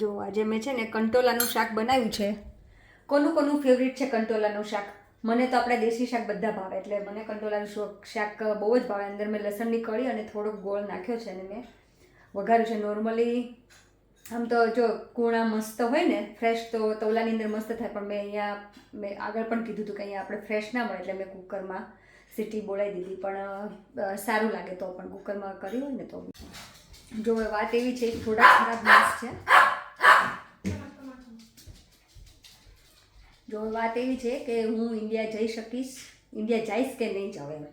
જો આજે મેં છે ને કંટોલાનું શાક બનાવ્યું છે. કોનું કોનું ફેવરિટ છે કંટોલાનું શાક? મને તો આપણા દેશી શાક બધા ભાવે, એટલે મને કંટોલાનું શાક બહુ જ ભાવે. અંદર મેં લસણની કળી અને થોડોક ગોળ નાખ્યો છે અને મેં વઘાર્યું છે. નોર્મલી આમ તો જો કૂણા મસ્ત હોય ને ફ્રેશ તો તવલાની અંદર મસ્ત થાય, પણ મેં અહીંયા, મેં આગળ પણ કીધું હતું કે અહીંયા આપણે ફ્રેશ ના મળે, એટલે મેં કુકરમાં સીટી બોલાવી દીધી. પણ સારું લાગે તો પણ, કુકરમાં કર્યું હોય ને તો. જો, વાત એવી છે થોડા ખરાબ માસ છે. જો વાત એવી છે કે હું ઇન્ડિયા જઈ શકીશ ઇન્ડિયા જઈશ કે નહીં જાઉં એમ?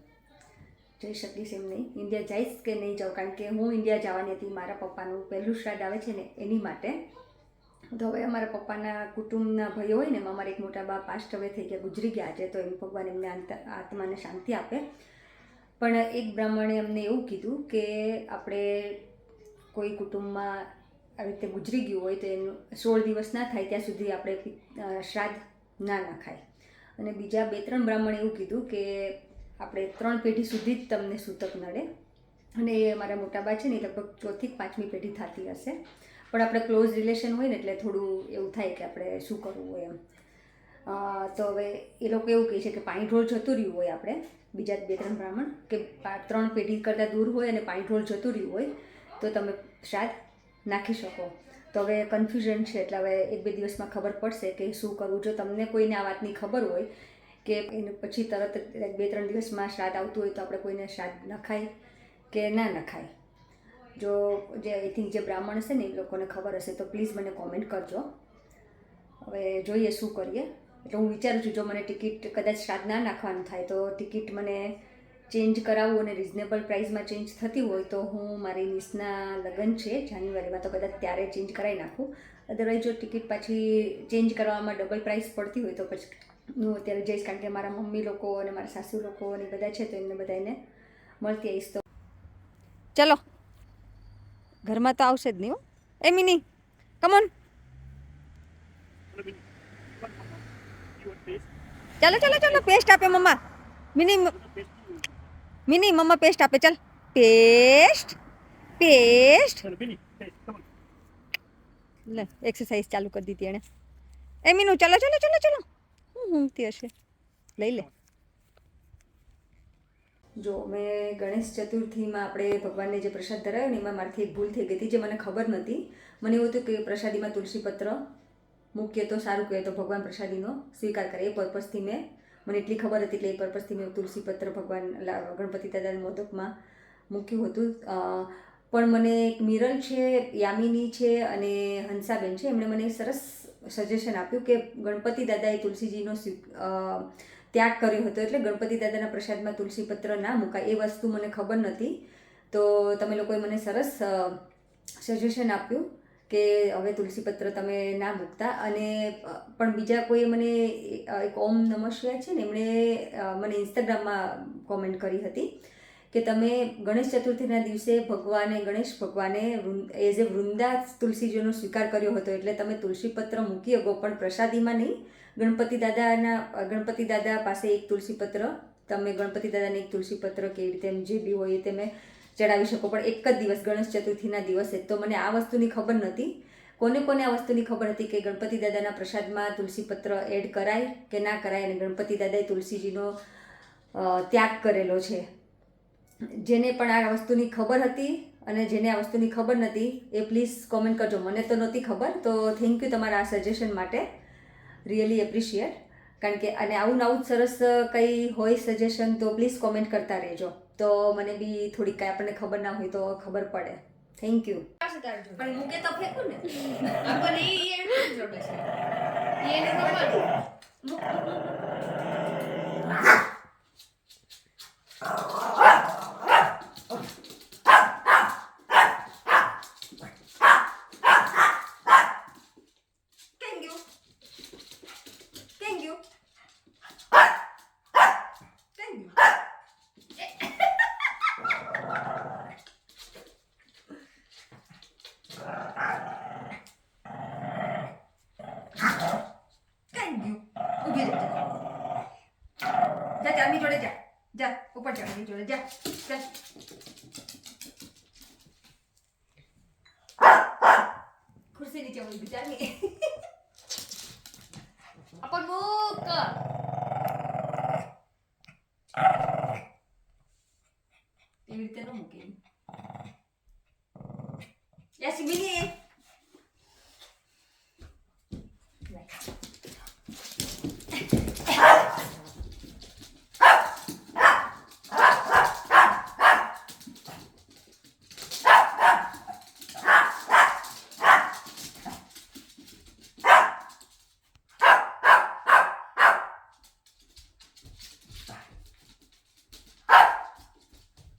જઈ શકીશ એમ નહીં. ઇન્ડિયા જઈશ કે નહીં જાઉં? કારણ કે હું ઇન્ડિયા જવાની હતી, મારા પપ્પાનું પહેલું શ્રાદ્ધ આવે છે ને, એની માટે. તો હવે અમારા પપ્પાના કુટુંબના ભાઈઓ હોય ને, અમારા એક મોટા બા પાસ્ટ હવે થઈ ગયા, ગુજરી ગયા છે તો એમ ભગવાન એમને આંત- આત્માને શાંતિ આપે. પણ એક બ્રાહ્મણે અમને એવું કીધું કે આપણે કોઈ કુટુંબમાં આવી રીતે ગુજરી ગયું હોય તો એનું સોળ દિવસ ના થાય ત્યાં સુધી આપણે શ્રાદ્ધ ના નખાય. અને બીજા બે ત્રણ બ્રાહ્મણે એવું કીધું કે આપણે ત્રણ પેઢી સુધી જ તમને સૂતક નડે. અને એ મારા મોટાબા છે ને લગભગ ચોથી પાંચમી પેઢી થતી હશે. પણ આપણે ક્લોઝ રિલેશન હોય ને એટલે થોડું એવું થાય કે આપણે શું કરવું હોય એમ. તો હવે એ લોકો એવું કહે છે કે પાણી ઢોળ જતું રહ્યું હોય આપણે, બીજા બે ત્રણ બ્રાહ્મણ, કે ત્રણ પેઢી કરતાં દૂર હોય અને પાણી ઢોળ જતું રહ્યું હોય, તો તમે શ્રાદ્ધ નાખી શકો. તો હવે કન્ફ્યુઝન છે, એટલે હવે એક બે દિવસમાં ખબર પડશે કે શું કરવું. જો તમને કોઈને આ વાતની ખબર હોય કે એને પછી તરત બે ત્રણ દિવસમાં શ્રાદ્ધ આવતું હોય તો આપણે કોઈને શ્રાદ્ધ નખાય કે ના નખાય. જો જે આઈ થિંક જે બ્રાહ્મણ હશે ને એ લોકોને ખબર હશે તો પ્લીઝ મને કોમેન્ટ કરજો. હવે જોઈએ શું કરીએ. એટલે હું વિચારું છું, જો મને ટિકિટ કદાચ શ્રાદ્ધ ના નાખવાનું થાય તો ટિકિટ મને ચેન્જ કરાવવું અને રિઝનેબલ પ્રાઇસમાં ચેન્જ થતી હોય તો હું મારી નિસના લગ્ન છે, જાન્યુઆરીમાં તો કદાચ ત્યારે ચેન્જ કરાવી નાખું. અદરવાઇઝ જો ટિકિટ પાછી ચેન્જ કરવામાં ડબલ પ્રાઇસ પડતી હોય તો પછી હું અત્યારે જઈશ કારણ કે મારા મમ્મી લોકો અને મારા સાસુ લોકો અને બધા છે તો એમને બધાને મળતી આવીશ તો. ચલો. ઘરમાં તો આવશે જ નહીં એ મિની કમોન ચાલો ચાલો ચાલો પેસ્ટ આપે, મમ્મા. મિની મિની મમ્મા પેસ્ટ આપે ચાલ. પેસ્ટ પેસ્ટ લે એક્સરસાઇઝ ચાલુ કરી દીધી એણે. એ મીનુ ચલો ચલો ચલો ચલો. હું ઊંઘતી હશે? લઈ લે. જો મેં ગણેશ ચતુર્થીમાં આપણે ભગવાનને જે પ્રસાદ ધરાવ્યો ને એમાં મારાથી એક ભૂલ થઈ ગઈ હતી જે મને ખબર નહોતી. મને એવું હતું કે પ્રસાદીમાં તુલસી પત્ર મૂકીએ તો સારું કહે તો ભગવાન પ્રસાદીનો સ્વીકાર કરે. એ પર્પઝથી મેં મને એટલી ખબર હતી એટલે એ પર્પઝથી મેં તુલસી પત્ર ભગવાન ગણપતિ દાદાના મોદકમાં મૂક્યું હતું. પણ મને એક મિરલ છે, યામિની છે અને હંસાબેન છે, એમણે મને સરસ સજેશન આપ્યું કે ગણપતિ દાદાએ તુલસીજીનો ત્યાગ કર્યો હતો. એટલે ગણપતિ દાદાના પ્રસાદમાં તુલસી પત્ર ના મુકાય એ વસ્તુ મને ખબર નહોતી. તો તમે લોકોએ મને સરસ સજેશન આપ્યું. કે હવે તુલસી પત્ર તમે ના મૂકતા. અને પણ બીજા કોઈએ મને એક ઓમ નમસ્યા છે ને, એમણે મને ઇન્સ્ટાગ્રામમાં કોમેન્ટ કરી હતી કે તમે ગણેશ ચતુર્થીના દિવસે ભગવાને, ગણેશ ભગવાને એઝ એ વૃંદા તુલસીજીનો સ્વીકાર કર્યો હતો. એટલે તમે તુલસી પત્ર મૂકી શકો, પણ પ્રસાદીમાં નહીં. ગણપતિ દાદાના ગણપતિ દાદા પાસે એક તુલસી પત્ર, તમે ગણપતિ દાદાને એક તુલસી પત્ર કેવી રીતે, એમ જે બી હોય એ તમે ચડાવી શકો, પણ એક જ દિવસ, ગણેશ ચતુર્થીના દિવસે. તો મને આ વસ્તુની ખબર નહોતી. કોને કોને આ વસ્તુની ખબર હતી કે ગણપતિ દાદાના પ્રસાદમાં તુલસી પત્ર એડ કરાય કે ના કરાય અને ગણપતિ દાદાએ તુલસીજીનો ત્યાગ કરેલો છે. જેને પણ આ વસ્તુની ખબર હતી અને જેને આ વસ્તુની ખબર નથી એ પ્લીઝ કોમેન્ટ કરજો. મને તો નહોતી ખબર, તો થેન્ક યુ તમારા આ સજેશન માટે. રિયલી એપ્રિશિએટ કારણ કે અને આવું ને આવું જ સરસ કંઈ હોય સજેશન તો પ્લીઝ કોમેન્ટ કરતા રહેજો તો મને બી થોડીક કાંઈ આપણને ખબર ના હોય તો ખબર પડે થેન્ક યુ પણ મૂકે તો ફેંકું ને આપણને એ જોડે છે. એને ખબર. Thank you thank you thank you thank you ઊભી રહે જા જા ચાંદની જોડે જા જા ઉપર ચાંદની જોડે જા ચાલ ખુરશી ખુરશી નીચે મૂકી બિચારી આપણ મૂક એવી રીતે ન મૂકે યાસમીની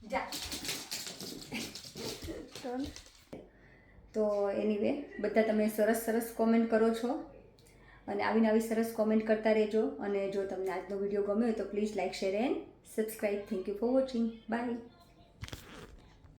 જા તો એનીવે બધા તમે સરસ સરસ કોમેન્ટ કરો છો. અને આવીને આવી સરસ કોમેન્ટ કરતા રહેજો. અને જો તમને આજનો વીડિયો ગમ્યો હોય તો please like share and subscribe thank you for watching bye